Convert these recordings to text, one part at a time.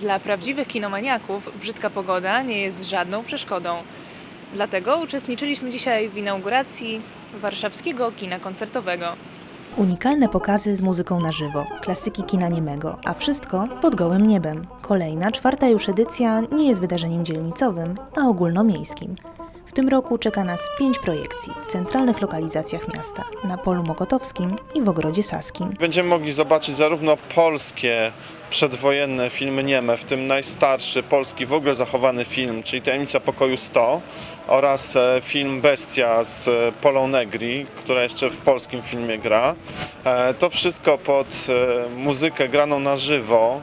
Dla prawdziwych kinomaniaków brzydka pogoda nie jest żadną przeszkodą. Dlatego uczestniczyliśmy dzisiaj w inauguracji warszawskiego kina koncertowego. Unikalne pokazy z muzyką na żywo, klasyki kina niemego, a wszystko pod gołym niebem. Kolejna, czwarta już edycja nie jest wydarzeniem dzielnicowym, a ogólnomiejskim. W tym roku czeka nas pięć projekcji w centralnych lokalizacjach miasta, na Polu Mokotowskim i w Ogrodzie Saskim. Będziemy mogli zobaczyć zarówno polskie przedwojenne filmy nieme, w tym najstarszy polski w ogóle zachowany film, czyli Tajemnica Pokoju 100 oraz e, film Bestia z e, Polą Negri, która jeszcze w polskim filmie gra. E, To wszystko pod muzykę graną na żywo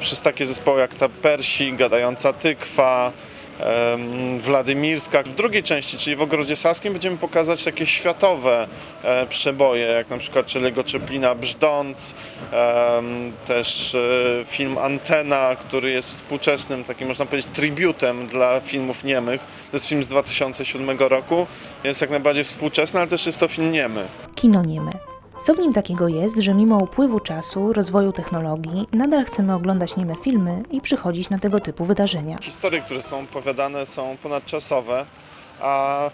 przez takie zespoły jak ta Persi, Gadająca Tykwa, Władymirska. W drugiej części, czyli w Ogrodzie Saskim, będziemy pokazać takie światowe e, przeboje, jak na przykład Czeliego Czeplina Brzdąc, też e, film Antena, który jest współczesnym, takim można powiedzieć, tributem dla filmów niemych. To jest film z 2007 roku, jest jak najbardziej współczesny, ale też jest to film niemy. Kino nieme. Co w nim takiego jest, że mimo upływu czasu, rozwoju technologii, nadal chcemy oglądać nieme filmy i przychodzić na tego typu wydarzenia? Historie, które są opowiadane są ponadczasowe, a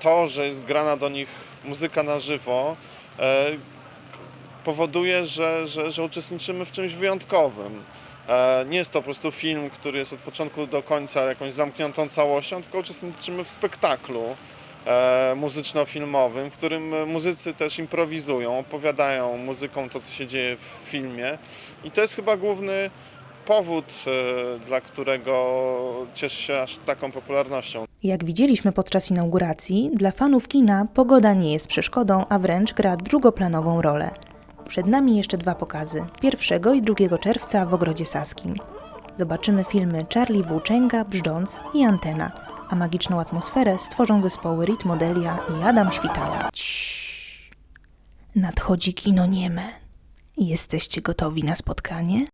to, że jest grana do nich muzyka na żywo, e, powoduje, że, że, że uczestniczymy w czymś wyjątkowym. E, Nie jest to po prostu film, który jest od początku do końca jakąś zamkniętą całością, tylko uczestniczymy w spektaklu muzyczno-filmowym, w którym e, muzycy też improwizują, opowiadają muzyką to, co się dzieje w filmie. I to jest chyba główny powód, e, dla którego cieszy się aż taką popularnością. Jak widzieliśmy podczas inauguracji, dla fanów kina pogoda nie jest przeszkodą, a wręcz gra drugoplanową rolę. Przed nami jeszcze dwa pokazy 1 i 2 czerwca w Ogrodzie Saskim. Zobaczymy filmy Charlie Włóczęga, Brzdąc i Antena, a magiczną atmosferę stworzą zespoły Ritmodelia i Adam Świtała. Nadchodzi kino nieme. Jesteście gotowi na spotkanie?